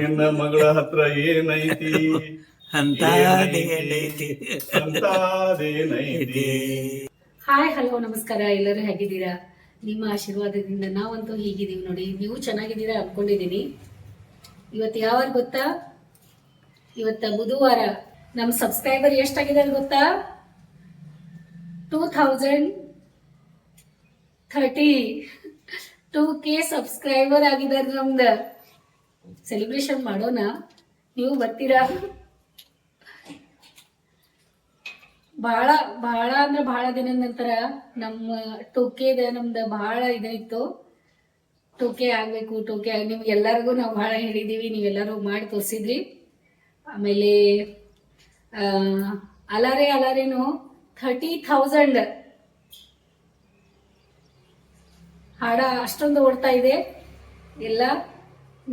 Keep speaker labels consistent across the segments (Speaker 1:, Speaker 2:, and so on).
Speaker 1: ನಿನ್ನ ಮಗಳ ಹತ್ರ ಏನೈತಿ?
Speaker 2: ಹಾಯ್ ಹಲೋ ನಮಸ್ಕಾರ. ಎಲ್ಲರೂ ಹೇಗಿದ್ದೀರಾ? ನಿಮ್ಮ ಆಶೀರ್ವಾದದಿಂದ ನಾವಂತೂ ಹೀಗಿದ್ದೀವಿ ನೋಡಿ. ನೀವು ಚೆನ್ನಾಗಿದ್ದೀರಾ ಅನ್ಕೊಂಡಿದ್ದೀನಿ ಇವತ್ತು ಯಾವಾಗ ಗೊತ್ತಾ? ಇವತ್ತ ಬುಧವಾರ. ನಮ್ಮ ಸಬ್ಸ್ಕ್ರೈಬರ್ ಎಷ್ಟಾಗಿದ್ದಾರೆ ಗೊತ್ತಾ? Two thousand thirty. Two K subscriber ಆಗಿದ್ದಾರೆ ನಮ್ದು. ಸೆಲೆಬ್ರೇಷನ್ ಮಾಡೋಣ. ನೀವು ಬರ್ತೀರಾ? ಬಹಳ ಬಹಳ ಅಂದ್ರೆ ಬಹಳ ದಿನದ ನಂತರ ನಮ್ಮ ಟೋಕೆದ ನಮ್ದು ಬಹಳ ಇದಾಯ್ತು. ಟೋಕೆ ಆಗ್ಬೇಕು, ಟೋಕೆ ಆಗ್, ನಿಮ್ಗೆ ಎಲ್ಲರಿಗೂ ನಾವು ಬಹಳ ಹೇಳಿದೀವಿ ನೀವೆಲ್ಲರೂ ಮಾಡಿ ತೋರಿಸಿದ್ರಿ. ಆಮೇಲೆ ಅಲಾರೆ, ಅಲಾರೇನು ಥರ್ಟಿ ಥೌಸಂಡ್ ಹಾಡ ಅಷ್ಟೊಂದು ಓಡ್ತಾ ಇದೆ. ಎಲ್ಲ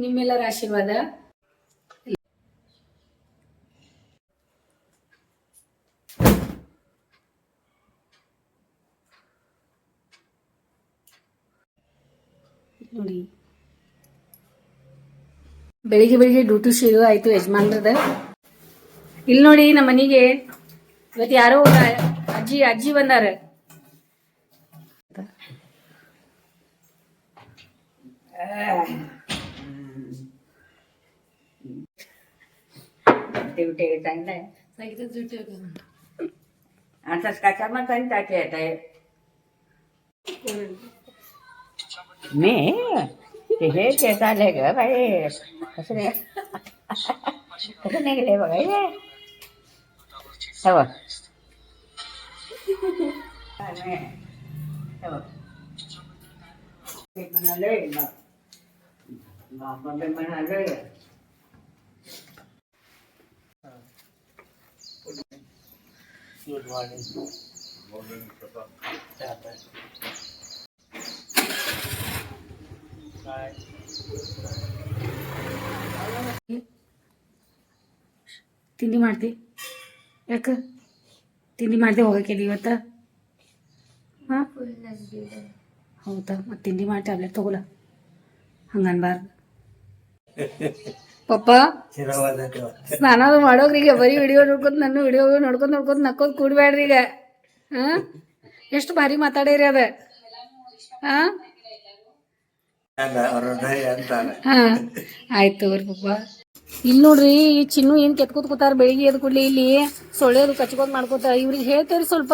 Speaker 2: ನಿಮ್ಮೆಲ್ಲರ ಆಶೀರ್ವಾದ. ನೋಡಿ. ಬೆಳಿಗ್ಗೆ ಬೆಳಿಗ್ಗೆ ಡ್ಯೂಟಿ ಶುರು ಆಯ್ತು ಯಜಮಾನ್ರದ. ಇಲ್ಲಿ ನೋಡಿ ನಮ್ಮ ಮನೆಗೆ ಇವತ್ತು ಯಾರೋ ಅಜ್ಜಿ ಅಜ್ಜಿ ಬಂದಾರ.
Speaker 3: देव ठेव चांगला आहे. सांगितलं जुटे असंच कशामा कंटाचे येत आहे मी? ते हे ते चालले ग बाई कसं नाही कसं बघा हे? ते म्हणाले बाबा म्हणाले मग म्हणालोय
Speaker 2: ತಿಂಡಿ ಮಾಡ್ತಿ ಯಾಕ ತಿಂಡಿ ಮಾಡ್ದೆ ಹೋಗಕ್ಕೆ ಇವತ್ತ ಹಾ ಹೌದಾ ಮತ್ತೆ ತಿಂಡಿ ಮಾಡಿ ಟ್ಯಾಬ್ಲೆಟ್ ತಗೋಲ ಹಂಗನ್ಬಾರ್ದು ಪಪ್ಪ ಸ್ನಾನ ಮಾಡೋಗ್ರಿ ಈಗ ಬರೀ ವಿಡಿಯೋ ನೋಡ್ಕೊಂತ ನನ್ನ ವಿಡಿಯೋ ನೋಡ್ಕೊಂತ ನೋಡ್ಕೊಂತ ನಕ್ಕೋದ್ ಕೂಡ್ಬೇಡ್ರಿ ಈಗ. ಹಾ? ಎಷ್ಟು ಭಾರಿ ಮಾತಾಡೇರಿ ಅದ. ಹಾ? ಹಾ ಆಯ್ತು ತಗೋರಿ ಪಪ್ಪ. ಇಲ್ಲಿ ನೋಡ್ರಿ ಈ ಚಿನ್ನು ಏನ್ ಕೆತ್ಕೋತ ಕೂತಾರ ಬೆಳಿಗ್ಗೆ ಎದ್ ಕೂಡ್ಲಿ ಇಲ್ಲಿ ಸೊಳ್ಳೆ ಅದು ಕಚ್ಕೋತ ಮಾಡ್ಕೋತ ಇವ್ರಿಗೆ ಹೇಳ್ತೇರಿ ಸ್ವಲ್ಪ.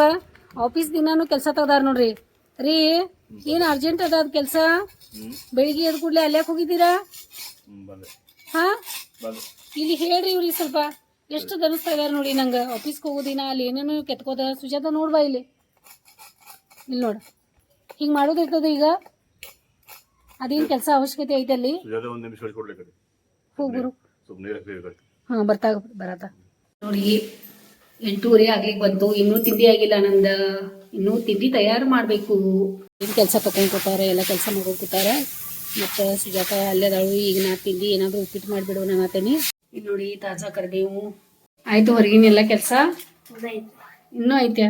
Speaker 2: ಆಫೀಸ್ ದಿನಾನು ಕೆಲ್ಸ ತಗದಾರ ನೋಡ್ರಿ. ರೀ ಏನ್ ಅರ್ಜೆಂಟ್ ಅದ ಅದ್ ಕೆಲಸ? ಬೆಳಿಗ್ಗೆ ಎದ್ ಕೂಡ್ಲಿ ಅಲ್ಯಾಕ್ ಹೋಗಿದ್ದೀರಾ? ಹಾ? ಇಲ್ಲಿ ಹೇಳ್ರಿ ಇವ್ರಿಗೆ ಸ್ವಲ್ಪ. ಎಷ್ಟು ದನಿಸ್ತಾ ಇದಾರೆ ನೋಡಿ ನಂಗ. ಆಫೀಸ್ಗೆ ಹೋಗೋದಿನ ಅಲ್ಲಿ ಏನೇನು ಕೆತ್ಕೋದ ಸುಜಾತ ನೋಡ್ಬಾ ಇಲ್ಲಿ. ಇಲ್ಲಿ ನೋಡ. ಹಿಂಗ್ ಮಾಡೋದಿರ್ತದ ಈಗ. ಅದೇನ್ ಕೆಲಸ ಅವಶ್ಯಕತೆ ಐತೆ ಅಲ್ಲಿ? ಹೋಗುರು ಹಾ ಬರ್ತಾ ಬರತ್ತ. ನೋಡಿ ಎಂಟೂವರೆ ಆಗಿ ಬಂತು. ಇನ್ನೂ ತಿಂಡಿ ಆಗಿಲ್ಲ ನಂದ. ಇನ್ನೂ ತಿಂಡಿ ತಯಾರು ಮಾಡಬೇಕು. ಏನು ಕೆಲಸ ತಕೊಂಡ್ಕೊತಾರೆ ಎಲ್ಲ ಕೆಲಸ ಮಾಡ್ಕೊಂಡ್ ಕೂತಾರ? ಮತ್ತ ಸುಜಾತ ಅಲ್ಲೇದಾಳು ಈಗ ನಾ ತಿಂದು ಏನಾದ್ರು ಉಪ್ಪಿಟ್ಟು ಮಾಡ್ಬಿಡೋಣ ಮಾತೇನಿ. ಇಲ್ಲಿ ನೋಡಿ ತಾಜಾ ಕರಿಬೇವು. ಆಯ್ತು ಹೊರಗಿನ ಎಲ್ಲ ಕೆಲಸ? ಇನ್ನೂ ಐತೆ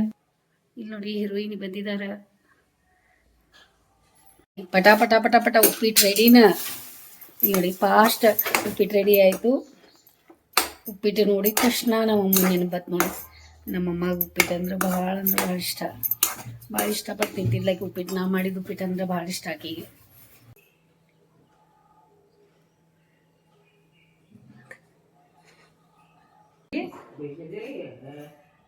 Speaker 2: ಇಲ್ಲಿ ನೋಡಿ ಹೀರೋಯಿನ್ ಬಂದಿದಾರ. ಪಟ ಪಟ ಪಟ ಪಟ ಉಪ್ಪಿಟ್ಟು ರೆಡಿನ ನೋಡಿ ಫಾಸ್ಟ್ ಉಪ್ಪಿಟ್ಟು ರೆಡಿ ಆಯಿತು. ಉಪ್ಪಿಟ್ಟು ನೋಡಿದ ತಕ್ಷಣ ನಮ್ಮಮ್ಮ ನೆನಪತ್ ನೋಡಿ. ನಮ್ಮಮ್ಮಗೆ ಉಪ್ಪಿಟ್ಟು ಅಂದ್ರೆ ಭಾಳ ಅಂದ್ರೆ ಭಾಳ ಇಷ್ಟ. ಭಾಳ ಇಷ್ಟಪಟ್ಟು ತಿಂತಿದ್ಲಕ್ಕೆ ಉಪ್ಪಿಟ್ಟು ನಾ ಮಾಡಿದ ಉಪ್ಪಿಟ್ಟು ಅಂದ್ರೆ ಭಾಳ ಇಷ್ಟ ಆಕಿಗೆ.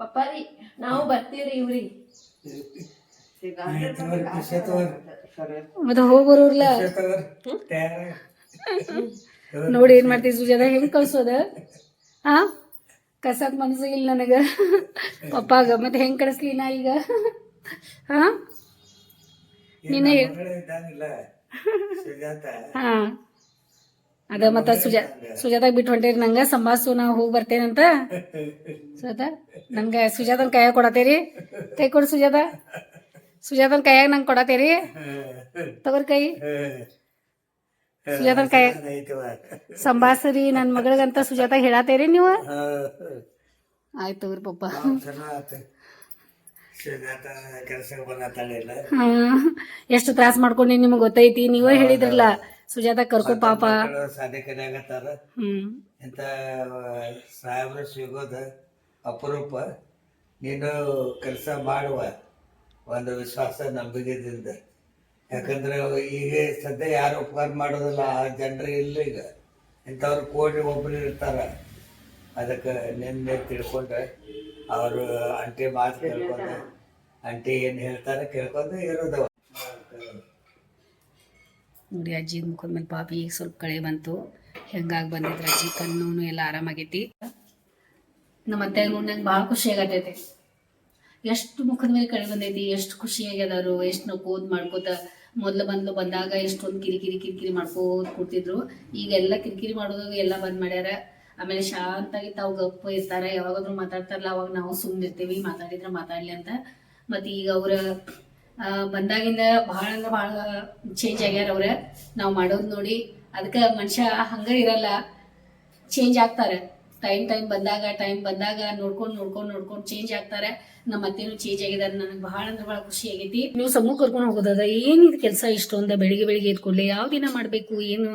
Speaker 4: ಪಪ್ಪಾರಿ ನಾವು ಬರ್ತೀವ್ರಿ ಇವ್ರಿ
Speaker 2: ಮತ್ತೆ ಹೋಗೋರಲ್ಲ ನೋಡಿ ಏನ್ ಮಾಡ್ತೀವಿ ಸುಜಾದ ಹೆಂಗ್ ಕಳ್ಸೋದ? ಹಾ ಕಸಕ್ ಮನಸ್ಸು ಇಲ್ಲ ನನಗ. ಪಪ್ಪಾಗ ಮತ್ತೆ ಹೆಂಗ್ ಕಳಿಸ್ಲಿ ನಾ ಈಗ? ಹಾ ನಿನ್ನ ಹಾ. ಅದ ಮತ್ತ ಸುಜಾ ಸುಜಾತಾಗ ಬಿಟ್ಟು ಹೊಂಟೇರಿ ನಂಗ ಸಂಭಾಸು ನಾವು ಹೋಗಿ ಬರ್ತೇನಂತ ಸುಜಾತ ನಂಗ ಸುಜಾತನ ಕೈಯಾಗ ಕೊಡತೇರಿ. ಕೈ ಕೊಡು ಸುಜಾತ. ಸುಜಾತನ್ ಕೈಯಾಗ ನಂಗೆ ಕೊಡತೇರಿ. ತಗೋರಿ ಕೈ. ಸುಜಾತನ ಕೈ. ಸಂಭಾಸರಿ ನನ್ನ ಮಗಳಿಗಂತ ಸುಜಾತ ಹೇಳತ್ತೇರಿ ನೀವು. ಆಯ್ತು ತಗೋರಿ ಪಪ್ಪ. ಎಷ್ಟು ತ್ರಾಸ ಮಾಡ್ಕೊಂಡಿ ನಿಮ್ಗೆ ಗೊತ್ತೈತಿ ನೀವೇ ಹೇಳಿದ್ರಲ್ಲ. ಸುಜಾತ ಕರ್ಕೋ ಪಾಪ.
Speaker 5: ಸಾಧನೆ ಕಲಿಯಾಗತ್ತಾರ
Speaker 2: ಹ್ಮ್.
Speaker 5: ಇಂಥ ಸಾಹೇಬ್ರು ಸಿಗೋದ ಅಪರೂಪ. ನೀನು ಕೆಲಸ ಮಾಡುವ ಒಂದು ವಿಶ್ವಾಸ ನಂಬಿಕೆದಿಂದ. ಯಾಕಂದ್ರೆ ಈಗ ಸದ್ಯ ಯಾರು ಉಪಕಾರ ಮಾಡೋದಿಲ್ಲ ಆ ಜನರು ಇಲ್ಲ ಈಗ. ಇಂಥವ್ರು ಕೋಟಿ ಒಬ್ಬರು ಇರ್ತಾರ. ಅದಕ್ಕೆ ನಿನ್ನೆ ತಿಳ್ಕೊಂಡ್ರೆ ಅವರು ಅಂಟಿ ಮಾತು ಕೇಳ್ಕೊಂಡು ಅಂಟಿ ಏನು ಹೇಳ್ತಾರೆ ಕೇಳ್ಕೊಂಡು ಇರೋದವ.
Speaker 2: ನೋಡಿ ಅಜ್ಜಿ ಮುಖದ ಮೇಲೆ ಪಾಪಿ ಈಗ ಸ್ವಲ್ಪ ಕಳೆ ಬಂತು. ಹೆಂಗಾಗಿ ಬಂದಿದ್ರ ಅಜ್ಜಿ? ಕಣ್ಣು ಎಲ್ಲ ಆರಾಮಾಗೈತಿ? ನಮ್ಮ ಅತ್ತೆ ನಂಗೆ ಭಾಳ ಖುಷಿ ಆಗತೈತಿ. ಎಷ್ಟು ಮುಖದ ಮೇಲೆ ಕಳೆ ಬಂದೈತಿ, ಎಷ್ಟು ಖುಷಿ ಆಗ್ಯದಾರು ಎಷ್ಟು ನಾವು ಕೂದ್ ಮಾಡ್ಕೋತ ಮೊದ್ಲು ಬಂದು ಬಂದಾಗ ಎಷ್ಟೊಂದು ಕಿರಿಕಿರಿ ಕಿರಿಕಿರಿ ಮಾಡ್ಕೋತ ಕೂತಿದ್ರು. ಈಗ ಎಲ್ಲ ಕಿರಿಕಿರಿ ಮಾಡೋದಾಗ ಎಲ್ಲ ಬಂದ್ ಮಾಡ್ಯಾರ. ಆಮೇಲೆ ಶಾಂತಾಗಿ ತಾವು ಗಪ್ಪ ಇರ್ತಾರ, ಯಾವಾಗಾದ್ರೂ ಮಾತಾಡ್ತಾರಲ್ಲ, ಅವಾಗ ನಾವು ಸುಮ್ಮನಿರ್ತೀವಿ ಮಾತಾಡಿದ್ರೆ ಮಾತಾಡ್ಲಿ ಅಂತ. ಮತ್ತೆ ಈಗ ಅವ್ರ ಬಂದಾಗಿಂದ ಭಾಳ ಅಂದ್ರೆ ಭಾಳ ಚೇಂಜ್ ಆಗ್ಯಾರ ಅವ್ರ. ನಾವು ಮಾಡೋದು ನೋಡಿ. ಅದಕ್ಕೆ ಮನುಷ್ಯ ಹಂಗ ಇರಲ್ಲ. ಚೇಂಜ್ ಆಗ್ತಾರೆ. ಟೈಮ್ ಟೈಮ್ ಬಂದಾಗ ಟೈಮ್ ಬಂದಾಗ ನೋಡ್ಕೊಂಡು ನೋಡ್ಕೊಂಡು ನೋಡ್ಕೊಂಡು ಚೇಂಜ್ ಆಗ್ತಾರೆ. ನಮ್ಮ ಅತ್ತೆನೂ ಚೇಂಜ್ ಆಗಿದ್ದಾರೆ ನನಗೆ ಬಹಳ ಅಂದ್ರೆ ಬಹಳ ಖುಷಿ ಆಗೈತಿ. ನೀವು ಸಮೂಹ ಕರ್ಕೊಂಡು ಹೋಗೋದದ ಏನಿದು ಕೆಲಸ ಇಷ್ಟೊಂದ ಬೆಳಿಗ್ಗೆ ಬೆಳಿಗ್ಗೆ ಎದ್ಕೊಳ್ಳಿ ಯಾವ ದಿನ ಮಾಡಬೇಕು? ಏನು?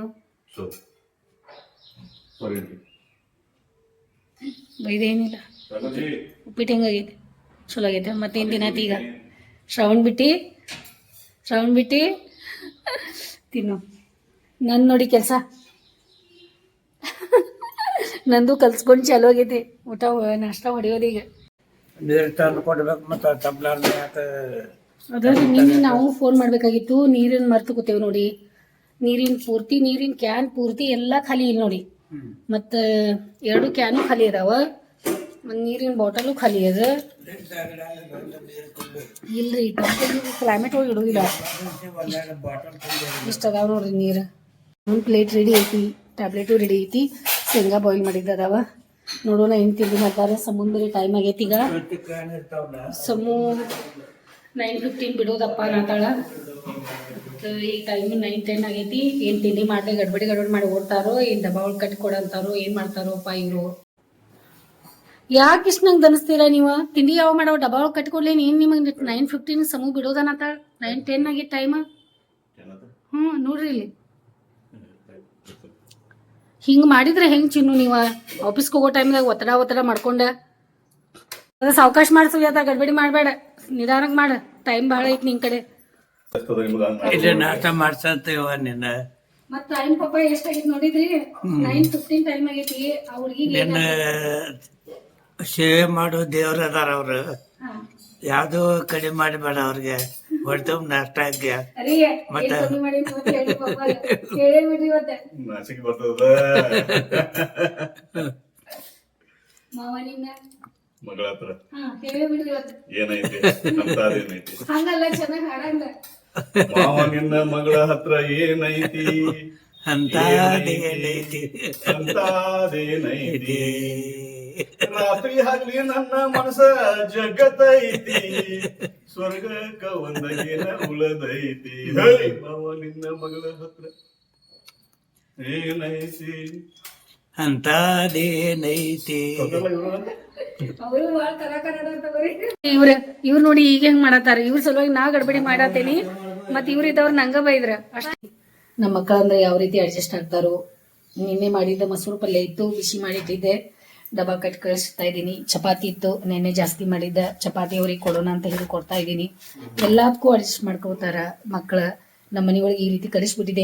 Speaker 2: ಬೈದೇನಿಲ್ಲ ಉಪ್ಪಿಟ್ಟು ಹೆಂಗಾಗೈತಿ ಚಲೋ ಆಗೈತೆ? ಮತ್ತೇನು ದಿನ ಈಗ? ಶ್ರಾವಣ ಬಿಟ್ಟಿ. ಶ್ರವಣ್ ಬಿಟ್ಟಿ. ತಿನ್ನು. ನನ್ನ ನೋಡಿ ಕೆಲಸ. ನಂದು ಕಲ್ಸ್ಕೊಂಡು ಚಾಲು ಆಗೈತಿ ಊಟ ನಾಷ್ಟ ಹೊಡೆಯೋದೀಗ
Speaker 5: ನೀರು ತಂದು ಕೊಡ್ಬೇಕು ಮತ್ತು ತಬ್ಲಾರ್ ಯಾಕೆ
Speaker 2: ಅದ್ರ ನಿನ್ನೆ ನಾವು ಫೋನ್ ಮಾಡಬೇಕಾಗಿತ್ತು. ನೀರಿನ ಮರ್ತು ಕೂತೇವೆ ನೋಡಿ. ನೀರಿನ ಪೂರ್ತಿ ನೀರಿನ ಕ್ಯಾನ್ ಪೂರ್ತಿ ಎಲ್ಲ ಖಾಲಿ ಇಲ್ಲ ನೋಡಿ. ಮತ್ತ ಎರಡು ಕ್ಯಾನು ಖಾಲಿ ಅದಾವ. ನೀರಿನ ಬಾಟಲು ಖಾಲಿ ಅದ. ಇಲ್ರಿ ಕ್ಲೈಮೇಟ್ ಹೋಗಿ ಇಡೋದಿಲ್ಲ ಇಷ್ಟ ಅದಾವ ನೋಡ್ರಿ ನೀರು. ಒಂದು ಪ್ಲೇಟ್ ರೆಡಿ ಐತಿ ಟ್ಯಾಬ್ಲೆಟು ರೆಡಿ ಐತಿ, ಶೇಂಗಾ ಬಾಯ್ಲ್ ಮಾಡಿದ್ದು ಅದಾವ. ನೋಡೋಣ ಏನು ತಿಂಡಿ ಮಾಡ್ತಾರೆ. ಸಮುದ್ರ ಟೈಮ್ ಆಗೈತಿ ಈಗ. ಸಮೂ ನೈನ್ ಫಿಫ್ಟೀನ್ ಬಿಡೋದಪ್ಪ ನಾತಾಳ. ಈಗ ಟೈಮ್ ನೈನ್ ಟೆನ್ ಆಗೈತಿ. ಏನು ತಿಂಡಿ ಮಾಡಿ ಗಡ್ಬಡಿ ಗಡ್ಬಡಿ ಮಾಡಿ ಓಡ್ತಾರೋ, ಏನು ಡಬ್ಬ ಕಟ್ಟಿ ಕೊಡಂತಾರೋ ಏನು ಮಾಡ್ತಾರೋಪ್ಪ ಇವರು. ಯಾಕೆ ಇಷ್ಟು ನಂಗೆ ದನಿಸ್ತೀರಾ ನೀವು? ತಿಂಡಿ ಯಾವ ಮಾಡೋ ಡಬ್ಬ ಒಳಗೆ ನೀನು ಏನು ನಿಮಗೆ ನೈನ್ ಫಿಫ್ಟೀನ್ ಸಮೂಹ ಬಿಡೋದನತ್ತ ನೈನ್ ಟೆನ್ ಆಗಿ ಟೈಮ್ ಹ್ಞೂ ನೋಡ್ರಿ ಇಲ್ಲಿ. ಹಿಂಗೆ ಮಾಡಿದ್ರೆ ಹೆಂಗೆ ಚಿನ್ನು ನೀವು? ಆಫೀಸ್ಗೆ ಹೋಗೋ ಟೈಮ್ದಾಗ ಒತ್ತಡ ಒತ್ತಡ ಮಾಡ್ಕೊಂಡೆ. ಅದ ಸಾವಕಾಶ ಮಾಡ್ಸು ಯಾತ ಗಡ್ಬಡಿ ಮಾಡಬೇಡ. ನಿಧಾನಕ್ಕೆ ಮಾಡ. ಟೈಮ್ ಭಾಳ ಐತಿ ನಿಮ್ಮ ಕಡೆ.
Speaker 5: ಇಲ್ಲ ನಾಷ್ಟ ಮಾಡ್ಸಂತೀವ ನಿನ್ನ.
Speaker 2: ಮತ್ತ ಟೈಮ್ ಪಾಪ ಎಷ್ಟಾಗಿತ್ತು ನೋಡಿದ್ರಿ? ನೈನ್ ಫಿಫ್ಟೀನ್ ಟೈಮ್ ಆಗೈತಿ.
Speaker 5: ಅವ್ರಿಗೆ ಸೇವೆ ಮಾಡೋ ದೇವ್ರ ಅದಾರ ಅವ್ರು. ಯಾವ್ದು ಕಡಿಮೆ ಮಾಡಬೇಡ ಅವ್ರಿಗೆ. ಹೊಡೆದ ನಷ್ಟ ಆಗ್ಯ ಮತ್ತ?
Speaker 1: ಮಗಳ ಹತ್ರ. ಏನೈತಿ? ಏನೈತಿ? ಅಂತ ಮಗಳ ಹತ್ರ ಏನೈತಿ?
Speaker 5: ಅಂತದೇನೈತಿ
Speaker 1: ಅಂತದೇನೈತಿ ರಾತ್ರಿ ಹಗಲಿ ನನ್ನ ಮನಸ ಜಗತ್ತೈತಿ ಸ್ವರ್ಗಕ್ಕ ಒಂದಗಿನ ಉಳದೈತಿ. ಭಾವ ನಿನ್ನ ಮಗಳ ಹತ್ರ. ಏನೈತಿ?
Speaker 5: ಅಂತದೇನೈತಿ
Speaker 1: ಇವ್ರ
Speaker 2: ಇವ್ರು? ನೋಡಿ ಈಗ ಹೆಂಗ್ ಮಾಡತ್ತಾರ. ಇವ್ರ ಸಲುವಾಗಿ ನಾ ಗಡ್ಬಡಿ ಮಾಡತ್ತೇನಿ. ಮತ್ ಇವ್ರ ಇದ್ದವ್ರ ನಂಗ ಬೈದ್ರ. ಅಷ್ಟ. ನಮ್ಮ ಮಕ್ಕಳ ಅಂದ್ರೆ ಯಾವ ರೀತಿ ಅಡ್ಜಸ್ಟ್ ಆಗ್ತಾರೋ. ನಿನ್ನೆ ಮಾಡಿದ್ದ ಮಸೂರು ಪಲ್ಯ ಇತ್ತು ಬಿಸಿ ಮಾಡಿಟ್ಟಿದ್ದೆ ಡಬ್ಬ ಕಟ್ ಕಳಿಸ್ತಾ ಇದ್ದೀನಿ. ಚಪಾತಿ ಇತ್ತು, ನೆನ್ನೆ ಜಾಸ್ತಿ ಮಾಡಿದ್ದ. ಚಪಾತಿ ಅವ್ರಿಗೆ ಕೊಡೋಣ ಅಂತ ಹೇಳಿ ಕೊಡ್ತಾ ಇದ್ದೀನಿ. ಎಲ್ಲದಕ್ಕೂ ಅಡ್ಜಸ್ಟ್ ಮಾಡ್ಕೋತಾರ ಮಕ್ಕಳ ನಮ್ಮ ಮನೆಯೊಳಗೆ ಈ ರೀತಿ ಕಳಿಸ್ಬಿಟ್ಟಿದೆ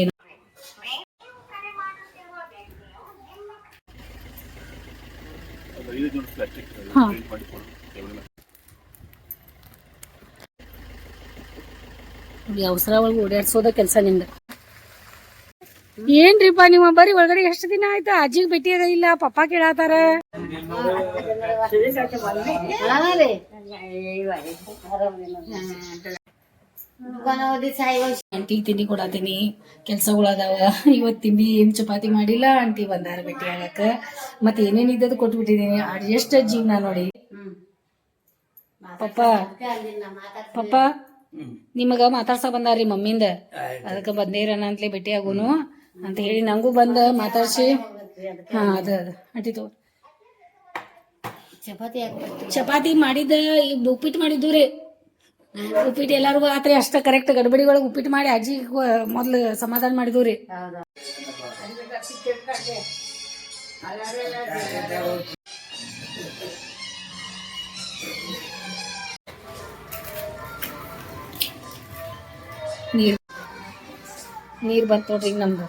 Speaker 2: ಅವಸರ ಒಳಗೆ ಓಡಾಡ್ಸೋದ ಕೆಲಸ ನಿಮ್ದು. ಏನ್ರಿಪ್ಪ ನಿಮ್ಮ ಬರೀ ಒಳಗಡೆ ಎಷ್ಟು ದಿನ ಆಯ್ತು? ಅಜ್ಜಿಗೆ ಭೇಟಿಯದ ಇಲ್ಲ ಪಪ್ಪ
Speaker 3: ಕೇಳಾತಾರ?
Speaker 2: ಆಂಟಿ ತಿಂಡಿ ಕೊಡತೀನಿ. ಕೆಲ್ಸಗಳದಾವ ಇವತ್ತು ತಿಂಡಿ ಏನ್ ಚಪಾತಿ ಮಾಡಿಲ್ಲ ಆಂಟಿ ಬಂದಾರ ಭೇಟಿ ಆಗಕ್ಕ ಮತ್ ಏನೇನ್ ಕೊಟ್ಬಿಟ್ಟಿದೀನಿ. ಎಷ್ಟು ಅಜ್ಜಿಗೆ ನಾ ನೋಡಿ. ಪಪ್ಪ ಪಪ್ಪ ನಿಮಗ ಮಾತಾಡ್ಸ ಬಂದಾರಿ ಮಮ್ಮಿಂದ. ಅದಕ್ಕ ಬಂದೇರನ ಅಂತಲೇ ಭೇಟಿ ಆಗುನು. ಅಂತ ಹೇಳಿ ನಂಗೂ ಬಂದ ಮಾತಾಡ್ಸಿ. ಹಾ ಅದ ಅದ. ತಗೋ.
Speaker 3: ಚಪಾತಿ
Speaker 2: ಚಪಾತಿ ಮಾಡಿದ್ದ ಈಗ ಉಪ್ಪಿಟ್ಟು ಮಾಡಿದ್ದು ರೀ ಉಪ್ಪಿಟ್ಟು ಎಲ್ಲಾರ್ಗು ಆತ್ರಿ ಅಷ್ಟ ಕರೆಕ್ಟ್ ಗಡ್ಬಡಿ ಒಳಗೆ ಉಪ್ಪಿಟ್ಟು ಮಾಡಿ ಅಜ್ಜಿ ಮೊದ್ಲು ಸಮಾಧಾನ ಮಾಡಿದ್ವು ರೀ ನೀರ್ ನೀರ್ ಬಂತ್ ನೋಡ್ರಿ ಈಗ ನಮ್ದು.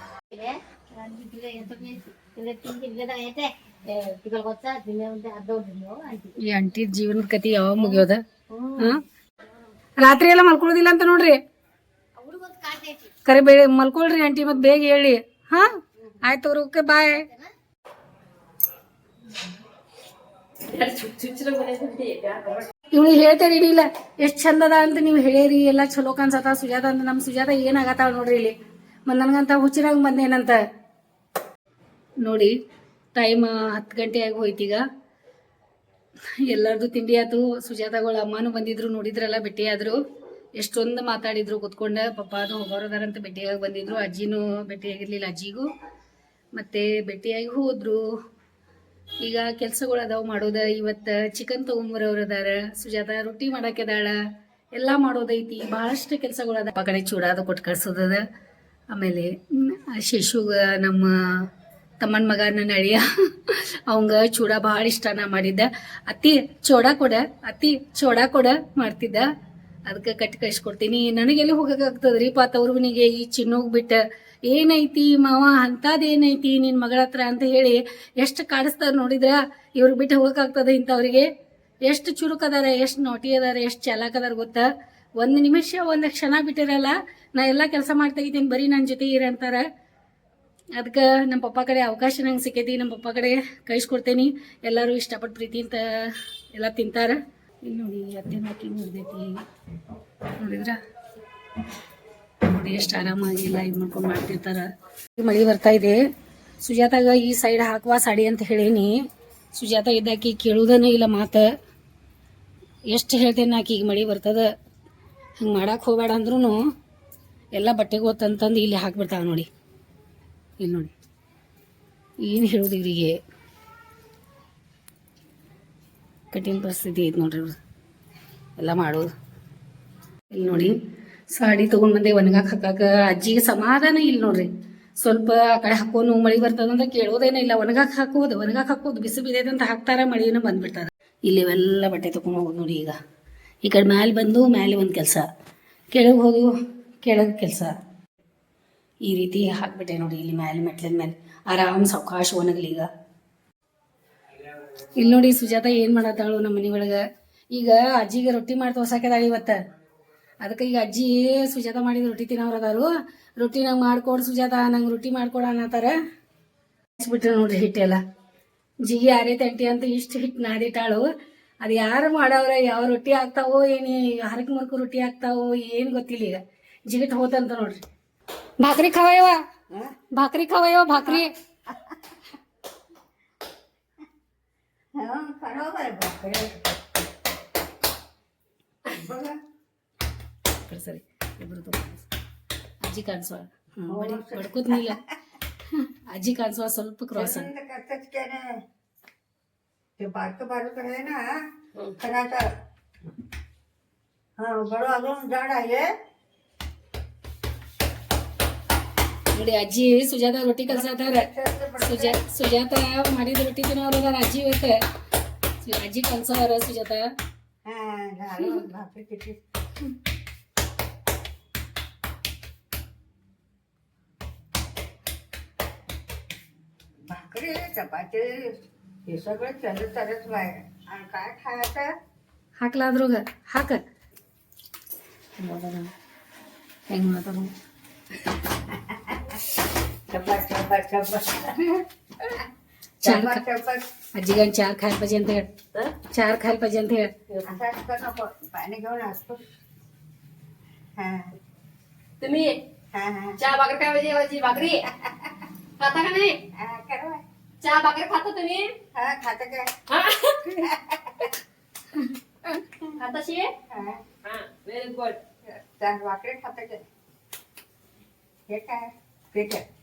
Speaker 2: ಈ ಅಂಟಿ ಜೀವನದ ಕತಿ ಯಾವಾಗ ಮುಗಿಯೋದ? ರಾತ್ರಿ ಎಲ್ಲ ಮಲ್ಕೊಳ್ಳೋದಿಲ್ಲ ಅಂತ ನೋಡ್ರಿ? ಕರೆ ಬೇಡ ಮಲ್ಕೊಳ್ರಿ ಆಂಟಿ ಮತ್ ಬೇಗ ಹೇಳಿ. ಹಾ? ಆಯ್ತು ಓಕೆ ಬಾಯ್ ಇವ್ನಿಗೆ ಹೇಳ್ತೇರಿ ಇಲ್ಲ. ಎಷ್ಟು ಚಂದದ ಅಂತ ನೀವು ಹೇಳಿರಿ ಎಲ್ಲ ಚಲೋ ಕಾಣ್ಸತ್ತ. ಸುಜಾತ ಅಂತ ನಮ್ ಸುಜಾತ ಏನಾಗತ್ತಾಳ ನೋಡ್ರಿ ಇಲ್ಲಿ. ಮತ್ ನನ್ಗಂತ ಹುಚ್ಚಿರಾಗ ಬಂದೇನಂತ. ನೋಡಿ ಟೈಮ್ ಹತ್ತು ಗಂಟೆ ಆಗಿ ಹೋಯ್ತೀಗ. ಎಲ್ಲರದು ತಿಂಡಿ ಆಯ್ತು ಸುಜಾತಗಳ ಅಮ್ಮನೂ ಬಂದಿದ್ರು, ನೋಡಿದ್ರಲ್ಲ ಭೇಟಿ ಆದ್ರು. ಎಷ್ಟೊಂದು ಮಾತಾಡಿದ್ರು, ಕುತ್ಕೊಂಡ, ಪಪ್ಪ, ಅದು ಹೋಗೋರದಾರಂತ ಭೇಟಿಯಾಗಿ ಬಂದಿದ್ರು, ಅಜ್ಜಿನೂ ಭೇಟಿಯಾಗಿರ್ಲಿಲ್ಲ ಅಜ್ಜಿಗೂ. ಮತ್ತೆ ಭೇಟಿಯಾಗಿ ಹೋದ್ರು. ಈಗ ಕೆಲ್ಸಗಳು ಅದಾವ ಮಾಡೋದ, ಇವತ್ತು ಚಿಕನ್ ತೊಗೊಂಬರೋರು ಅದಾರ, ಸುಜಾತ ರೊಟ್ಟಿ ಮಾಡಾಕೆದಾಳ ಎಲ್ಲ ಮಾಡೋದೈತಿ. ಭಾಳಷ್ಟು ಕೆಲ್ಸಗಳು ಅದ ಕಡೆ ಚೂಡಾದ ಕೊಟ್ಟು ಕಳ್ಸೋದದ. ಆಮೇಲೆ ಶಿಶುಗ ನಮ್ಮ ತಮ್ಮನ ಮಗ ನನ್ನ ಅಳಿಯ ಅವಂಗ ಚೂಡ ಭಾಳ ಇಷ್ಟ ನಾ ಮಾಡಿದ್ದ. ಅತಿ ಚೋಡ ಕೊಡ ಅತಿ ಚೋಡ ಕೊಡ ಮಾಡ್ತಿದ್ದ. ಅದಕ್ಕೆ ಕಟ್ಟಿ ಕಳಿಸ್ಕೊಡ್ತೀನಿ. ನನಗೆಲ್ಲಿ ಹೋಗಕ್ಕಾಗ್ತದ್ರಿ ಪಾತ ಅವ್ರಿಗನಿಗೆ ಈ ಚಿನ್ನೋಗ್ ಬಿಟ್ಟ. ಏನೈತಿ ಮಾವ ಅಂತದೇನೈತಿ ನಿನ್ ಮಗಳ ಹತ್ರ ಅಂತ ಹೇಳಿ ಎಷ್ಟು ಕಾಡಿಸ್ತಾರ ನೋಡಿದ್ರ? ಇವ್ರಿಗೆ ಬಿಟ್ಟು ಹೋಗಕ್ಕಾಗ್ತದ ಇಂಥವ್ರಿಗೆ? ಎಷ್ಟು ಚುರುಕ್ ಅದಾರ, ಎಷ್ಟು ನೋಟಿ ಅದಾರ, ಎಷ್ಟು ಚಲಾಕ್ ಅದಾರ ಗೊತ್ತಾ? ಒಂದು ನಿಮಿಷ, ಒಂದು ಕ್ಷಣ ಬಿಟ್ಟಿರಲ್ಲ, ನಾ ಎಲ್ಲ ಕೆಲಸ ಮಾಡ್ತಾ ಇದ್ದೀನಿ, ಬರೀ ನನ್ನ ಜೊತೆ ಇರ ಅಂತಾರ. ಅದಕ್ಕೆ ನಮ್ಮ ಪಪ್ಪ ಕಡೆ ಅವಕಾಶ ನಂಗೆ ಸಿಕ್ಕೈತಿ, ನಮ್ಮ ಪಪ್ಪ ಕಡೆ ಕಳಿಸ್ಕೊಡ್ತೇನೆ ಎಲ್ಲರೂ ಇಷ್ಟಪಟ್ಟು ಪ್ರೀತಿಯಿಂದ ಎಲ್ಲ ತಿಂತಾರ. ಇಲ್ಲಿ ನೋಡಿ ಅತ್ತೆ ಹಾಕಿ ನೋಡ್ದೈತಿ ನೋಡಿದ್ರ? ನೋಡಿ ಎಷ್ಟು ಆರಾಮಾಗಿ ಎಲ್ಲ ಇದು ಮಾಡ್ಕೊಂಡು ಮಾಡ್ತಿರ್ತಾರ. ಮಳೆ ಬರ್ತಾ ಇದೆ. ಸುಜಾತಾಗ ಈ ಸೈಡ್ ಹಾಕುವ ಸಾಡಿ ಅಂತ ಹೇಳೇನಿ. ಸುಜಾತ ಇದ್ದಾಕಿ ಕೇಳುವುದನೇ ಇಲ್ಲ ಮಾತು. ಎಷ್ಟು ಹೇಳ್ತೇನೆ ಆಕಿ, ಈಗ ಮಳೆ ಬರ್ತದ. ಹಂಗೆ ಮಾಡಕ್ಕೆ ಹೋಗ್ಬೇಡ ಅಂದ್ರೂ ಎಲ್ಲ ಬಟ್ಟೆಗೆ ಹೋತಂತಂದು ಇಲ್ಲಿ ಹಾಕ್ಬಿಡ್ತಾವೆ ನೋಡಿ. ಇಲ್ಲಿ ನೋಡಿ. ಏನು ಹೇಳೋದು ಇವರಿಗೆ? ಕಠಿಣ ಪರಿಸ್ಥಿತಿ ಐತೆ ನೋಡ್ರಿ. ಎಲ್ಲ ಮಾಡೋದು. ಇಲ್ಲಿ ನೋಡಿ, ಸಾಡಿ ತೊಗೊಂಡು ಬಂದೆ, ಒಣಗಾಕ ಹಾಕಾಕ. ಅಜ್ಜಿಗೆ ಸಮಾಧಾನ ಇಲ್ಲ ನೋಡ್ರಿ. ಸ್ವಲ್ಪ ಆ ಕಡೆ ಹಾಕೋನು, ಮಳಿ ಬರ್ತದಂದ್ರೆ ಕೇಳೋದೇನ ಇಲ್ಲ. ಒಣಗಾಕ ಹಾಕೋದು ಒಣಗಾಕ ಹಾಕೋದು, ಬಿಸಿ ಬಿದ್ದೈತೆ ಅಂತ ಹಾಕ್ತಾರ, ಮಳಿನ ಬಂದ್ಬಿಡ್ತಾರ. ಇಲ್ಲಿ ಇವೆಲ್ಲ ಬಟ್ಟೆ ತೊಗೊಂಡು ಹೋಗೋದು ನೋಡಿ ಈಗ. ಈ ಕಡೆ ಮ್ಯಾಲೆ ಬಂದು, ಮ್ಯಾಲೆ ಒಂದು ಕೆಲಸ. ಕೆಳಗೆ ಹೋದು ಕೆಳಗೆ ಕೆಲಸ. ಈ ರೀತಿ ಹಾಕ್ಬಿಟ್ಟೆ ನೋಡಿ, ಇಲ್ಲಿ ಮ್ಯಾಲೆ ಮೆಟ್ಲಿನ ಮೇಲೆ ಆರಾಮ್ ಸಾವಕಾಶ ಒಣಗ್ಲಿ ಈಗ. ಇಲ್ಲಿ ನೋಡಿ ಸುಜಾತ ಏನ್ ಮಾಡತ್ತಾಳು ನಮ್ಮ ಮನೆ ಒಳಗ. ಈಗ ಅಜ್ಜಿಗೆ ರೊಟ್ಟಿ ಮಾಡಿ ತೋರ್ಸಾಕದಾಳ ಇವತ್ತ. ಅದಕ್ಕೆ ಈಗ ಅಜ್ಜಿ ಸುಜಾತ ಮಾಡಿದ ರೊಟ್ಟಿ ತಿನ್ನೋರು ಅದಾರು ರೊಟ್ಟಿ ನಂಗೆ ಮಾಡ್ಕೊಡು ಸುಜಾತ, ನಂಗೆ ರೊಟ್ಟಿ ಮಾಡ್ಕೊಡ ಅನ್ನತ್ತಾರ. ಹಚ್ಬಿಟ್ರೆ ನೋಡ್ರಿ ಹಿಟ್ಟೆಲ್ಲ ಜಿಗಿ ಆರೇ ತಂಟಿ ಅಂತ ಇಷ್ಟು ಹಿಟ್ಟು ನಾದಿಟ್ಟಾಳು. ಅದು ಯಾರು ಮಾಡವ್ರ, ಯಾವ ರೊಟ್ಟಿ ಆಗ್ತಾವೋ ಏನು ಹರಕ್ ಮರಕು ರೊಟ್ಟಿ ಆಗ್ತಾವೋ ಏನು ಗೊತ್ತಿಲ್ಲ ಈಗ. ಜಿಗಿಟ್ ಹೋತಂತ ನೋಡ್ರಿ.
Speaker 3: भाकरी खावाय
Speaker 2: वा. भाकरी खावाय वा भाकरी. आजी कांसवा भडकूत हो. नेला. आजी
Speaker 3: कांसवा स्वल्प क्रॉस ते बारक बारक आहे ना. तर हा बडो अजून झाड आहे.
Speaker 2: ನೋಡಿ ಅಜ್ಜಿ ಸುಜಾತ ರೊಟ್ಟಿ ಕಲ್ಸತ್ತಾರ ಸುಜಾ ಸುಜಾತ ಮಾಡಿದ ರೊಟ್ಟಿ ತಿನ್ನೋರು ಅದಾರ ಅಜ್ಜಿ ಇವತ್ತ ಸು- ಅಜ್ಜಿ ಕಲ್ಸೋರ ಸುಜಾತ
Speaker 3: हा झालं भाकरी किती भाकरी चपाती हे सगळं चालत चालत बाहेर आणि काय खायचं
Speaker 2: ಹಾಕ್ಲಾದ್ರೋಗ ಹಾಕ ನೋಡೋಣ ಹೆಂಗ್ ಮಾಡ್ತಾರ चपाक चपाक चपाक चपाक चपाक आजीगान चार
Speaker 3: खायला पाहिजे ना चार खायला पाहिजे ना
Speaker 4: तुम्ही? चहा भाकर काय पाहिजे माझी भाकरी खाता का नाही? चहा भाकर खाता तुम्ही?
Speaker 3: हा खाता हाँ?
Speaker 4: खाता शे?
Speaker 3: हा।
Speaker 4: व्हेरी हाँ, गुड
Speaker 3: चहा भाकरी खाता काय? हे काय ठीक आहे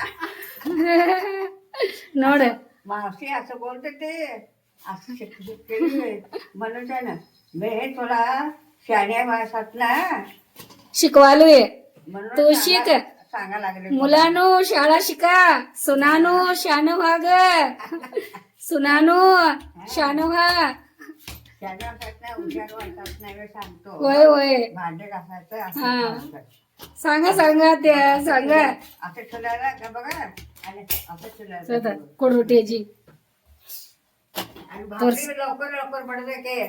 Speaker 2: ನೋಡ.
Speaker 3: मावशी असं बोलते ते असं शिकली म्हणून काय ना मी हे थोडा शाण्या भाषात ना
Speaker 2: शिकवालोय
Speaker 3: म्हणून
Speaker 2: तू शिक.
Speaker 3: सांगा लागले
Speaker 2: मुलानो शाळा शिका सुनानो शान व्हा ग सुनानो शान व्हा
Speaker 3: शाण्या भाषात ना हुशार वाटतात नाही मी सांगतो
Speaker 2: होय होय
Speaker 3: भांडे घासायचं असं
Speaker 2: हा. सांगा सांगा त्या सांगा
Speaker 3: असं ठेवल्याला का बघा कोणवटेजी लवकर लवकर पडत के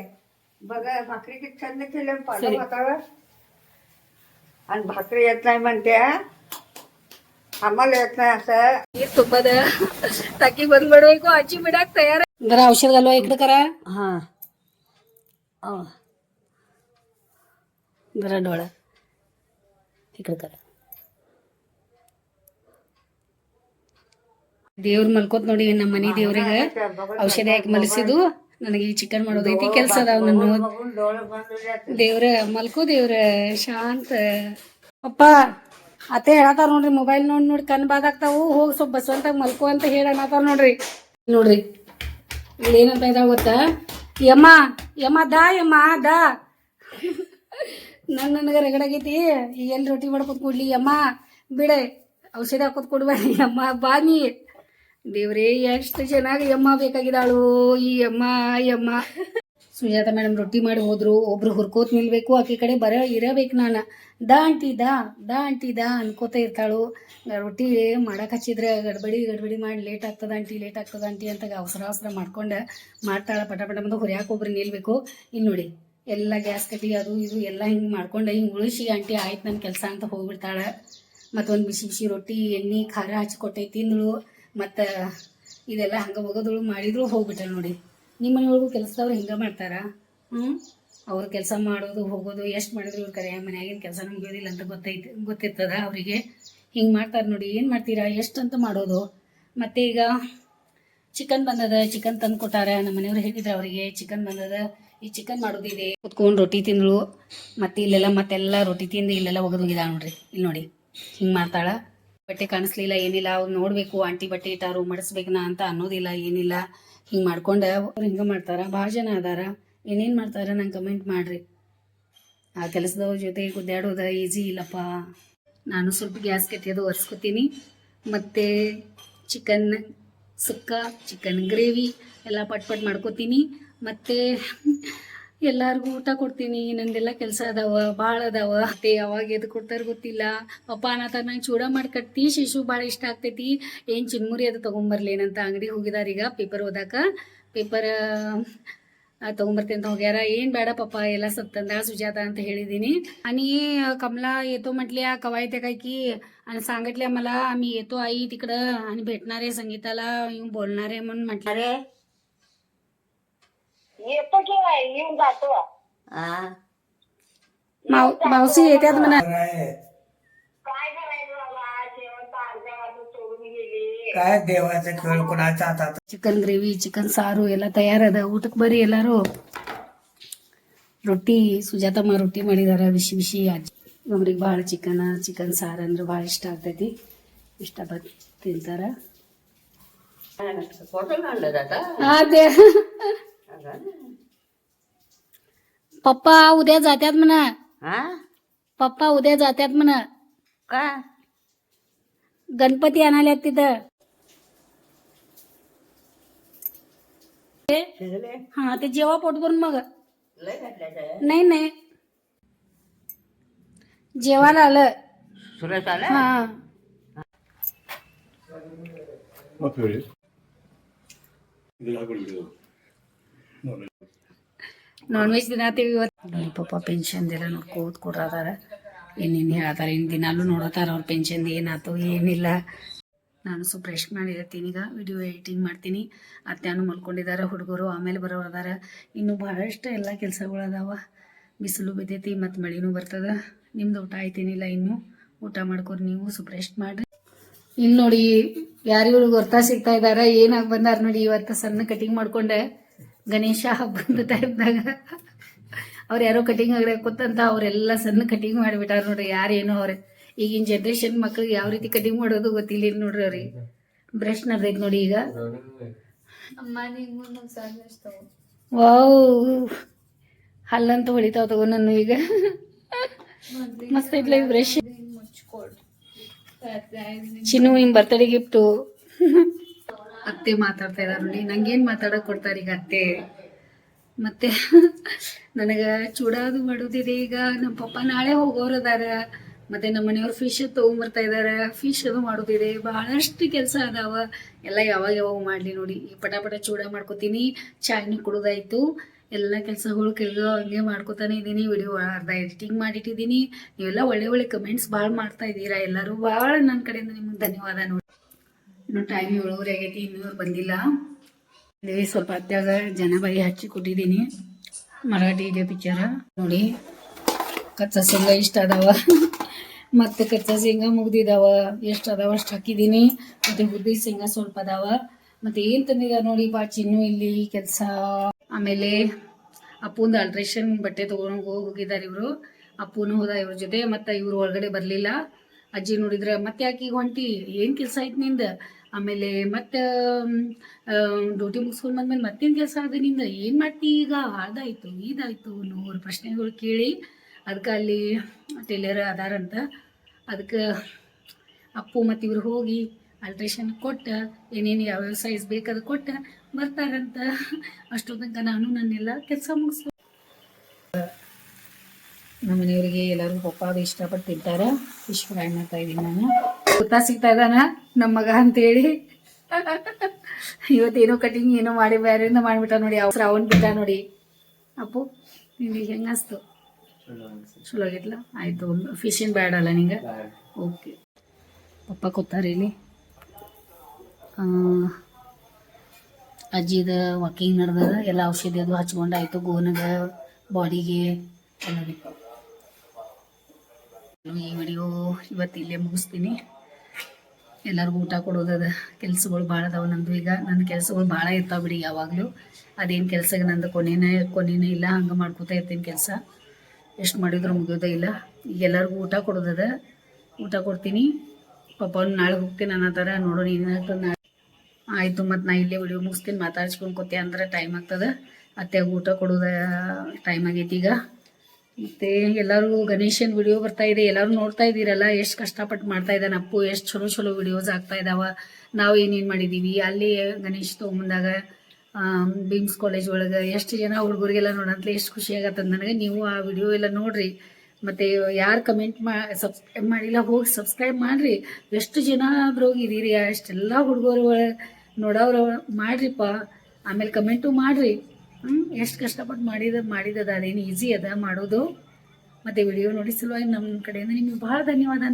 Speaker 3: बघा भाकरी किती छंद केलं पाहिजे वातावरण आणि भाकरी येत नाही म्हणते आम्हाला येत नाही असं.
Speaker 2: तुपद टाकी बंद बडवे को आजी मिडाक तयार जरा औषध घालवा इकडे करा.
Speaker 3: हा.
Speaker 2: जरा डोळा. इकडे करा. ದೇವ್ರ ಮಲ್ಕೋತ್ ನೋಡಿ ನಮ್ಮ ಮನಿ ದೇವ್ರಿಗೆ ಔಷಧಿ ಹಾಕಿ ಮಲಸಿದು ನನಗೆ ಈ ಚಿಕನ್ ಮಾಡೋದೈತಿ ಕೆಲಸ ಅದಾವ ನನ್ನ. ದೇವ್ರ ಮಲ್ಕೋ ದೇವ್ರ ಶಾಂತ. ಅಪ್ಪ ಅತ್ತೆ ಹೇಳತಾರ ನೋಡ್ರಿ ಮೊಬೈಲ್ ನೋಡಿ ನೋಡಿ ಕಣ್ ಬಾದಾಗ್ತಾವು ಹೋಗಿ ಸ್ವಲ್ಪ ಬಸವಂತ ಮಲ್ಕೋ ಅಂತ ಹೇಳತಾರ ನೋಡ್ರಿ. ನೋಡ್ರಿ ಇಲ್ಲಿ ಏನಂತ ಇದಾವ ಗೊತ್ತಾ? ಯಮ್ಮ ಯಮ್ಮ ದಾ ಯಮ್ಮ ದಾ. ನನ್ ನನಗೆ ರಗಡಾಗೈತಿ ಈಗ ಎಲ್ಲಿ ರೊಟ್ಟಿ ಮಾಡ್ಕೊತ ಕೊಡ್ಲಿ ಯಮ್ಮ. ಬಿಡೆ ಔಷಧಿ ಹಾಕೋದ್ ಕೊಡ್ಬಾರಿ ಯಮ್ಮ. ಬಾನಿ ದೇವ್ರೇ, ಎಷ್ಟು ಚೆನ್ನಾಗಿ ಯಮ್ಮ ಬೇಕಾಗಿದ್ದಾಳು, ಈ ಯಮ್ಮ ಯಮ್ಮ ಸುಜಾತ ಮೇಡಮ್ ರೊಟ್ಟಿ ಮಾಡಿ ಹೋದ್ರು, ಒಬ್ರು ಹುರ್ಕೋತ್ ನಿಲ್ಬೇಕು, ಆಕೆ ಕಡೆ ಬರ ಇರಬೇಕು ನಾನು. ದಾ ಅಂಟಿ ದಾ ದಾ ಅಂಟಿ ದಾ ಅನ್ಕೋತ ಇರ್ತಾಳು. ರೊಟ್ಟಿ ಮಾಡಕ್ಕೆ ಹಚ್ಚಿದ್ರೆ ಗಡ್ಬಡಿ ಗಡ್ಬಡಿ ಮಾಡಿ ಲೇಟ್ ಆಗ್ತದ ಆಂಟಿ, ಲೇಟ್ ಆಗ್ತದ ಆಂಟಿ ಅಂತ ಅವಸರ ಅವಸರ ಮಾಡ್ಕೊಂಡು ಮಾಡ್ತಾಳ. ಪಟ ಪಟ ಬಂದು ಹುರಿಯಾಕ ಒಬ್ರು ನಿಲ್ಬೇಕು. ಇಲ್ಲಿ ನೋಡಿ, ಎಲ್ಲ ಗ್ಯಾಸ್ ಕಟ್ಟಿ, ಅದು ಇದು ಎಲ್ಲ ಹಿಂಗೆ ಮಾಡ್ಕೊಂಡು ಹಿಂಗೆ ಉಳಿಸಿ, ಆಂಟಿ, ಆಯ್ತು ನನ್ನ ಕೆಲಸ ಅಂತ ಹೋಗ್ಬಿಡ್ತಾಳೆ. ಮತ್ತೊಂದು ಬಿಸಿ ಬಿಸಿ ರೊಟ್ಟಿ, ಎಣ್ಣೆ, ಖಾರ ಹಚ್ಕೊಟ್ಟೆ ತಿಂದಳು. ಮತ್ತು ಇದೆಲ್ಲ ಹಂಗೆ ಹೋಗೋದಳು ಮಾಡಿದ್ರು ಹೋಗ್ಬಿಟ್ಟ ನೋಡಿ. ನಿಮ್ಮ ಮನೆಯೊಳಗೂ ಕೆಲಸದವ್ರು ಹಿಂಗೆ ಮಾಡ್ತಾರ? ಹ್ಞೂ ಅವ್ರು ಕೆಲಸ ಮಾಡೋದು, ಹೋಗೋದು, ಎಷ್ಟು ಮಾಡಿದ್ರು ಕರೆ ಮನ್ಯಾಗಿನ ಕೆಲಸ ಮುಗಿಯೋದಿಲ್ಲ ಅಂತ ಗೊತ್ತೈತೆ, ಗೊತ್ತಿರ್ತದ ಅವರಿಗೆ. ಹಿಂಗೆ ಮಾಡ್ತಾರೆ ನೋಡಿ, ಏನು ಮಾಡ್ತೀರಾ, ಎಷ್ಟು ಅಂತ ಮಾಡೋದು. ಮತ್ತು ಈಗ ಚಿಕನ್ ಬಂದದ, ಚಿಕನ್ ತಂದು ಕೊಟ್ಟಾರ, ನಮ್ಮ ಮನೆಯವ್ರು ಹೇಳಿದ್ರು ಅವರಿಗೆ, ಚಿಕನ್ ಬಂದದ, ಈ ಚಿಕನ್ ಮಾಡೋದಿದೆ ಕುತ್ಕೊಂಡು ರೊಟ್ಟಿ ತಿಂದಳು ಮತ್ತು ಇಲ್ಲೆಲ್ಲ ಮತ್ತೆಲ್ಲ ರೊಟ್ಟಿ ತಿಂದು ಇಲ್ಲೆಲ್ಲ ಒಗದು ಹೋಗಿದ ನೋಡ್ರಿ. ಇಲ್ಲಿ ನೋಡಿ, ಹಿಂಗೆ ಮಾಡ್ತಾಳ. ಬಟ್ಟೆ ಕಾಣಿಸ್ಲಿಲ್ಲ, ಏನಿಲ್ಲ, ಅವ್ರು ನೋಡಬೇಕು ಆಂಟಿ ಬಟ್ಟೆ ಇಟ್ಟಾರು ಮಡಿಸ್ಬೇಕನ ಅಂತ ಅನ್ನೋದಿಲ್ಲ, ಏನಿಲ್ಲ. ಹಿಂಗೆ ಮಾಡ್ಕೊಂಡು ಅವ್ರು ಹಿಂಗೆ ಮಾಡ್ತಾರ ಭಾಳ ಜನ ಅದಾರ. ಏನೇನು ಮಾಡ್ತಾರ ನಂಗೆ ಕಮೆಂಟ್ ಮಾಡಿರಿ. ಆ ಕೆಲಸದವ್ರ ಜೊತೆ ಗುದ್ದಾಡೋದ ಈಸಿ ಇಲ್ಲಪ್ಪ. ನಾನು ಸ್ವಲ್ಪ ಗ್ಯಾಸ್ ಕಟ್ಟಿಯೋದು ಒರೆಸ್ಕೊತೀನಿ. ಮತ್ತು ಚಿಕನ್ ಸುಕ್ಕ ಚಿಕನ್ ಗ್ರೇವಿ ಎಲ್ಲ ಪಟ್ ಪಟ್ ಮಾಡ್ಕೋತೀನಿ. ಮತ್ತು ಎಲ್ಲರಿಗೂ ಊಟ ಕೊಡ್ತೀನಿ ನಂದೆಲ್ಲ ಕೆಲಸ ಅದಾವ ಭಾಳ ಅದಾವ ಮತ್ತೆ ಯಾವಾಗ ಎದು ಕೊಡ್ತಾರ ಗೊತ್ತಿಲ್ಲ ಪಪ್ಪ ಅನ್ನತಾರ ನಂಗೆ ಚೂಡ ಮಾಡಿ ಕಟ್ತಿ ಶಿಶು ಭಾಳ ಇಷ್ಟ ಆಗ್ತೈತಿ ಏನು ಚಿನ್ಮುರಿ ಅದು ತೊಗೊಂಬರ್ಲೇನಂತ ಅಂಗಡಿ ಹೋಗಿದಾರ ಈಗ ಪೇಪರ್ ಓದಾಕ ಪೇಪರ್ ತೊಗೊಂಬರ್ತೀನಿ ಅಂತ ಹೋಗ್ಯಾರ ಏನು ಬೇಡ ಪಪ್ಪ ಎಲ್ಲ ಸ್ವಲ್ಪ ತಂದಾಳ ಸುಜಾತ ಅಂತ ಹೇಳಿದ್ದೀನಿ आणि कमला येतो म्हटल्या कवाय त्या काय की आणि सांगितल्या मला आम्ही येतो आई तिकडं आणि भेटणार आहे संगीताला येऊन बोलणार आहे म्हणून म्हटलं
Speaker 3: अरे
Speaker 6: येतो केव्हा येऊन जातो
Speaker 3: हा
Speaker 2: माव मावशी येत्यात म्हणा
Speaker 5: काय
Speaker 6: काय करायचं बाबा शेवटचा अर्ध्या वाजून सोडून गेली
Speaker 5: काय देवाचा खेळ कोणाच्या हातात
Speaker 2: ಚಿಕನ್ ಗ್ರೇವಿ ಚಿಕನ್ ಸಾರು ಎಲ್ಲ ತಯಾರದ ಊಟಕ್ಕೆ ಬರ್ರಿ ಎಲ್ಲರೂ ರೊಟ್ಟಿ ಸುಜಾತಮ್ಮ ರೊಟ್ಟಿ ಮಾಡಿದಾರ ಬಿಸಿ ಬಿಸಿ ಅಜ್ಜಿ ಅವ್ರಿಗೆ ಭಾಳ ಚಿಕನ್ ಚಿಕನ್ ಸಾರು ಅಂದ್ರೆ ಭಾಳ ಇಷ್ಟ ಆಗ್ತೈತಿ ಇಷ್ಟಪಟ್ಟು ತಿಂತಾರ ಅದೇ पप्पा उद्या जात्यात म्हणा. पप्पा उद्या जात्यात म्हणा.
Speaker 3: का?
Speaker 2: गणपती आणाल्यात तिथं. हा ते जेव्हा पोट करून मग. नाही नाही. जेवायला आलं.
Speaker 1: सुरेश आलं? हा.
Speaker 2: ನಾನ್ ವೆಜ್ ತಿನ್ನತ್ತೀವಿ ಇವತ್ತು. ನೋಡಿ ಪಾಪ ಪೆನ್ಷನ್ದೆಲ್ಲ ನೋಡ್ಕೋತ ಕೊಡ್ರದಾರ. ಏನೇನು ಹೇಳತಾರ ಇನ್ನು ದಿನಾಲು ನೋಡತ್ತಾರ ಅವ್ರ ಪೆನ್ಷನ್ ಏನಾಯ್ತು ಏನಿಲ್ಲ. ನಾನು ಸ್ವಲ್ಪ ರೆಸ್ಟ್ ಮಾಡಿರ್ತೀನಿ, ಈಗ ವಿಡಿಯೋ ಎಡಿಟಿಂಗ್ ಮಾಡ್ತೀನಿ. ಅತ್ಯಾನು ಮಲ್ಕೊಂಡಿದ್ದಾರೆ ಹುಡುಗರು ಆಮೇಲೆ ಬರೋರು ಅದಾರ ಇನ್ನು ಬಹಳಷ್ಟು ಎಲ್ಲ ಕೆಲಸಗಳು ಅದಾವ ಬಿಸಿಲು ಬಿದ್ದೈತಿ ಮತ್ತು ಮಳೆನೂ ಬರ್ತದ. ನಿಮ್ದು ಊಟ ಆಯ್ತೇನಿಲ್ಲ ಇನ್ನು. ಊಟ ಮಾಡ್ಕೊರಿ ನೀವು, ಸ್ವಲ್ಪ ರೆಸ್ಟ್ ಮಾಡ್ರಿ. ಇನ್ನು ನೋಡಿ, ಯಾರಿಗೂ ಗೊತ್ತಾ ಸಿಗ್ತಾ ಇದಾರ, ಏನಾಗಿ ಬಂದಾರ ನೋಡಿ ಇವತ್ತು ಸಣ್ಣ ಕಟಿಂಗ್ ಮಾಡ್ಕೊಂಡೆ. ಗಣೇಶ ಹಬ್ಬದ ಟೈಮ್ದಾಗ. ಅವ್ರು ಯಾರೋ ಕಟಿಂಗ್ ಆಗ್ರೆ ಕೂತಂತ ಅವರೆಲ್ಲ ಸಣ್ಣ ಕಟಿಂಗ್ ಮಾಡಿಬಿಟ್ಟಾರ ನೋಡ್ರಿ ಯಾರೇನೋ ಅವ್ರೆ. ಈಗಿನ ಜನ್ರೇಷನ್ ಮಕ್ಳಿಗೆ ಯಾವ ರೀತಿ ಕಟಿಂಗ್ ಮಾಡೋದು ಗೊತ್ತಿಲ್ಲ ನೋಡ್ರಿ ಅವ್ರಿಗೆ. ಬ್ರಷ್ ನಡ್ದೈತಿ ನೋಡಿ ಈಗ. ವಾವ್. ಹಲ್ಲಂತ ಹೊಳಿತಾವ ತಗೋ ನಾನು ಈಗ. ಮಸ್ತ್ ಐತ್ಲ ಬ್ರಷ್ ಚಿನ್ನು ನಿಮ್ ಬರ್ತಡೇ ಗಿಫ್ಟು. ಅತ್ತೆ ಮಾತಾಡ್ತಾ ಇದಾರ ನೋಡಿ. ನಂಗೇನ್ ಮಾತಾಡಕ್ ಕೊಡ್ತಾರ ಈಗ ಅತ್ತೆ? ಮತ್ತೆ ನನಗ ಚೂಡಾದು ಮಾಡೋದಿದೆ ಈಗ. ನಮ್ಮ ಪಪ್ಪ ನಾಳೆ ಹೋಗೋರು ಅದಾರ. ಮತ್ತೆ ನಮ್ಮ ಮನೆಯವ್ರು ಫಿಶ್ ತೊಗೊಂಬರ್ತಾ ಇದಾರ. ಫಿಶ್ ಅದು ಮಾಡೋದಿದೆ. ಬಹಳಷ್ಟು ಕೆಲಸ ಅದಾವ. ಎಲ್ಲ ಯಾವಾಗ ಯಾವಾಗ ಮಾಡ್ಲಿ ನೋಡಿ. ಈ ಪಟ ಪಟ ಚೂಡ ಮಾಡ್ಕೋತೀನಿ. ಚಾಯ್ನಿ ಕುಡ್ದಾಯ್ತು. ಎಲ್ಲ ಕೆಲಸಗಳು ಹಂಗೆ ಮಾಡ್ಕೊತಾನೆ ಇದ್ದೀನಿ. ವಿಡಿಯೋ ಅರ್ಧ ಎಡಿಟಿಂಗ್ ಮಾಡಿಟ್ಟಿದ್ದೀನಿ. ನೀವೆಲ್ಲ ಒಳ್ಳೆ ಒಳ್ಳೆ ಕಮೆಂಟ್ಸ್ ಭಾಳ ಮಾಡ್ತಾ ಇದ್ದೀರಾ ಎಲ್ಲರೂ. ಭಾಳ ನನ್ನ ಕಡೆಯಿಂದ ನಿಮ್ಗೆ ಧನ್ಯವಾದ ನೋಡಿ. ಇನ್ನು ಟೈಮ್ ಏಳುವರೆ ಆಗೈತಿ ಇನ್ನೂ ಬಂದಿಲ್ಲ. ಇಲ್ಲಿ ಸ್ವಲ್ಪ ಅತ್ಯಾಗ ಜನ ಬಾಯಿ ಹಚ್ಚಿ ಕೊಟ್ಟಿದ್ದೀನಿ. ಮರಾಠಿ ಇದೆ ಪಿಕ್ಚರ ನೋಡಿ, ಕಚ್ಚಾ ಶೇಂಗ ಇಷ್ಟ ಅದಾವ. ಮತ್ತೆ ಕಚ್ಚಾ ಶೇಂಗ ಮುಗ್ದಿದಾವ. ಎಷ್ಟು ಅದಾವ ಅಷ್ಟು ಹಾಕಿದ್ದೀನಿ. ಮತ್ತೆ ಹುದ್ದಿ ಶೇಂಗಾ ಸ್ವಲ್ಪ ಅದಾವ. ಮತ್ತೆ ಏನ್ ತಂದಿದ ನೋಡಿ, ಬಾ, ಚಿನ್ನು ಇಲ್ಲಿ ಕೆಲಸ. ಆಮೇಲೆ ಅಪ್ಪುಂದು ಅಲ್ಟ್ರೇಷನ್ ಬಟ್ಟೆ ತಗೊಂಡು ಹೋಗಿದ್ದಾರೆ ಇವರು. ಅಪ್ಪುನು ಹೋದ ಇವ್ರ ಜೊತೆ, ಮತ್ತೆ ಇವ್ರು ಒಳಗಡೆ ಬರಲಿಲ್ಲ. ಅಜ್ಜಿ ನೋಡಿದ್ರೆ, ಮತ್ತೆ ಯಾಕೆ ಈಗ ಹೊಂಟಿ ಏನು ಕೆಲಸ ಐತಿ ನಿಂದ? ಆಮೇಲೆ ಮತ್ತೆ ಡ್ಯೂಟಿ ಮುಗಿಸ್ಕೊಂಡು ಬಂದ್ಮೇಲೆ ಮತ್ತೇನು ಕೆಲಸ ಆದ ನಿಂದ? ಏನು ಮಾಡ್ತಿ ಈಗ? ಅದಾಯ್ತು ಇದಾಯ್ತು ನೂರು ಪ್ರಶ್ನೆಗಳು ಕೇಳಿ. ಅದಕ್ಕೆ ಅಲ್ಲಿ ಟೇಲರ್ ಅದಾರಂತ ಅದಕ್ಕೆ ಅಪ್ಪು ಮತ್ತು ಇವ್ರು ಹೋಗಿ ಅಲ್ಟ್ರೇಷನ್ ಕೊಟ್ಟು, ಏನೇನು ಯಾವ್ಯಾವ ಸೈಜ್ ಬೇಕಾದ ಕೊಟ್ಟು ಬರ್ತಾರಂತ ಅಷ್ಟು ತನಕ ನಾನು ನನ್ನೆಲ್ಲ ಕೆಲಸ ಮುಗಿಸ್ಕೊ ನಮ್ಮ ಮನೆಯವರಿಗೆ ಎಲ್ಲರೂ ಪಪ್ಪ ಇಷ್ಟಪಟ್ಟು ತಿಂತಾರೆ. ಫಿಶ್ ಫ್ರೈ ಮಾಡ್ತಾ ಇದ್ದೀನಿ ನಾನು. ಗೊತ್ತಾ ಸಿಗ್ತಾ ಇದ್ದಾನ? ನಮ್ಮ ಮಗ ಅಂತೇಳಿ. ಇವತ್ತೇನೋ ಕಟಿಂಗ್ ಏನೋ ಮಾಡಿ ಬೇರೆಯಿಂದ ಮಾಡಿಬಿಟ್ಟ ನೋಡಿ ಅವ್ರ ಅವನ್ ಬಿಟ್ಟ ನೋಡಿ. ಅಪ್ಪು ನಿಮಗೆ ಹೆಂಗೆ ಅನಿಸ್ತು? ಚಲೋ ಆಗಿತ್ಲ ಆಯಿತು ಫಿಶಿನ್ ಬೇಡಲ್ಲ ನಿಂಗೆ? ಓಕೆ ಪಪ್ಪ ಕೂತಾರೆ ಇಲ್ಲಿ. ಅಜ್ಜಿದ ವಾಕಿಂಗ್ ನಡೆದ ಎಲ್ಲ ಔಷಧಿ ಅದು ಹಚ್ಕೊಂಡಾಯ್ತು ಗೋನಗ ಬಾಡಿಗೆ ಎಲ್ಲದಕ್ಕೆ ಈ ವಿಡಿಯೋ ಇವತ್ತು ಇಲ್ಲೇ ಮುಗಿಸ್ತೀನಿ. ಎಲ್ಲರಿಗೂ ಊಟ ಕೊಡೋದದ ಕೆಲಸಗಳು ಭಾಳ ಅದಾವೆ ನಂದು. ಈಗ ನನ್ನ ಕೆಲಸಗಳು ಭಾಳ ಇರ್ತಾವೆ ಬಿಡಿ ಯಾವಾಗಲೂ. ಅದೇನು ಕೆಲಸಕ್ಕೆ ನಂದು ಕೊನೆನೇ ಕೊನೆನೇ ಇಲ್ಲ, ಹಂಗೆ ಮಾಡ್ಕೋತಾ ಇರ್ತೀನಿ ಕೆಲಸ. ಎಷ್ಟು ಮಾಡಿದ್ರು ಮುಗಿಯೋದೇ ಇಲ್ಲ. ಈಗ ಎಲ್ಲರಿಗೂ ಊಟ ಕೊಡೋದದ ಊಟ ಕೊಡ್ತೀನಿ. ಪಾಪ ಅವ್ನು ನಾಳೆ ಹೋಗ್ತೀನಿ ಅನ್ನೋ ಥರ ನೋಡೋಣ ಏನಾಗ್ತದೆ ನಾಳೆ. ಆಯಿತು ಮತ್ತು ನಾ ಇಲ್ಲೇ ವಿಡಿಯೋ ಮುಗಿಸ್ತೀನಿ, ಮಾತಾಡ್ಸ್ಕೊಂಡು ಕೂತೆ ಅಂದ್ರೆ ಟೈಮ್ ಆಗ್ತದೆ. ಅತ್ತೆ ಊಟ ಕೊಡೋದ ಟೈಮ್ ಆಗೈತಿ ಈಗ. ಮತ್ತು ಎಲ್ಲರೂ ಗಣೇಶನ್ ವಿಡಿಯೋ ಬರ್ತಾ ಇದೆ. ಎಲ್ಲರೂ ನೋಡ್ತಾ ಇದ್ದೀರಲ್ಲ, ಎಷ್ಟು ಕಷ್ಟಪಟ್ಟು ಮಾಡ್ತಾ ಇದ್ದಾನೆ ಅಪ್ಪು, ಎಷ್ಟು ಚಲೋ ಚಲೋ ವಿಡಿಯೋಸ್ ಆಗ್ತಾ ಇದಾವ. ನಾವು ಏನೇನು ಮಾಡಿದೀವಿ? ಅಲ್ಲಿ ಗಣೇಶ್ ತೊಗೊಂಬಂದಾಗ ಬಿಮ್ಸ್ ಕಾಲೇಜ್ ಒಳಗೆ ಎಷ್ಟು ಜನ ಹುಡುಗರಿಗೆಲ್ಲ ನೋಡಂತಲೇ ಎಷ್ಟು ಖುಷಿ ನನಗೆ ನೀವು ಆ ವಿಡಿಯೋ ಎಲ್ಲ ನೋಡ್ರಿ. ಮತ್ತೆ ಯಾರು ಕಮೆಂಟ್ ಮಾ ಸಬ್ಸ್ಕ್ರೈಬ್ ಮಾಡಿಲ್ಲ, ಹೋಗಿ ಸಬ್ಸ್ಕ್ರೈಬ್ ಮಾಡ್ರಿ. ಎಷ್ಟು ಜನ ಅದ್ರೋಗಿದ್ದೀರಿ ಅಷ್ಟೆಲ್ಲ ಹುಡುಗರು ನೋಡೋರು ಮಾಡ್ರಿಪ್ಪ. ಆಮೇಲೆ ಕಮೆಂಟು ಮಾಡಿರಿ. ಎಷ್ಟು ಕಷ್ಟಪಟ್ಟು ಮಾಡಿದ, ಮಾಡಿದದ, ಅದೇನು ಈಸಿ ಅದ ಮಾಡೋದು. ಮತ್ತೆ ವಿಡಿಯೋ ನೋಡಿ ಸಲುವಾಗಿ ನಮ್ಮ ಕಡೆಯಿಂದ ನಿಮಗೆ ಬಹಳ ಧನ್ಯವಾದ.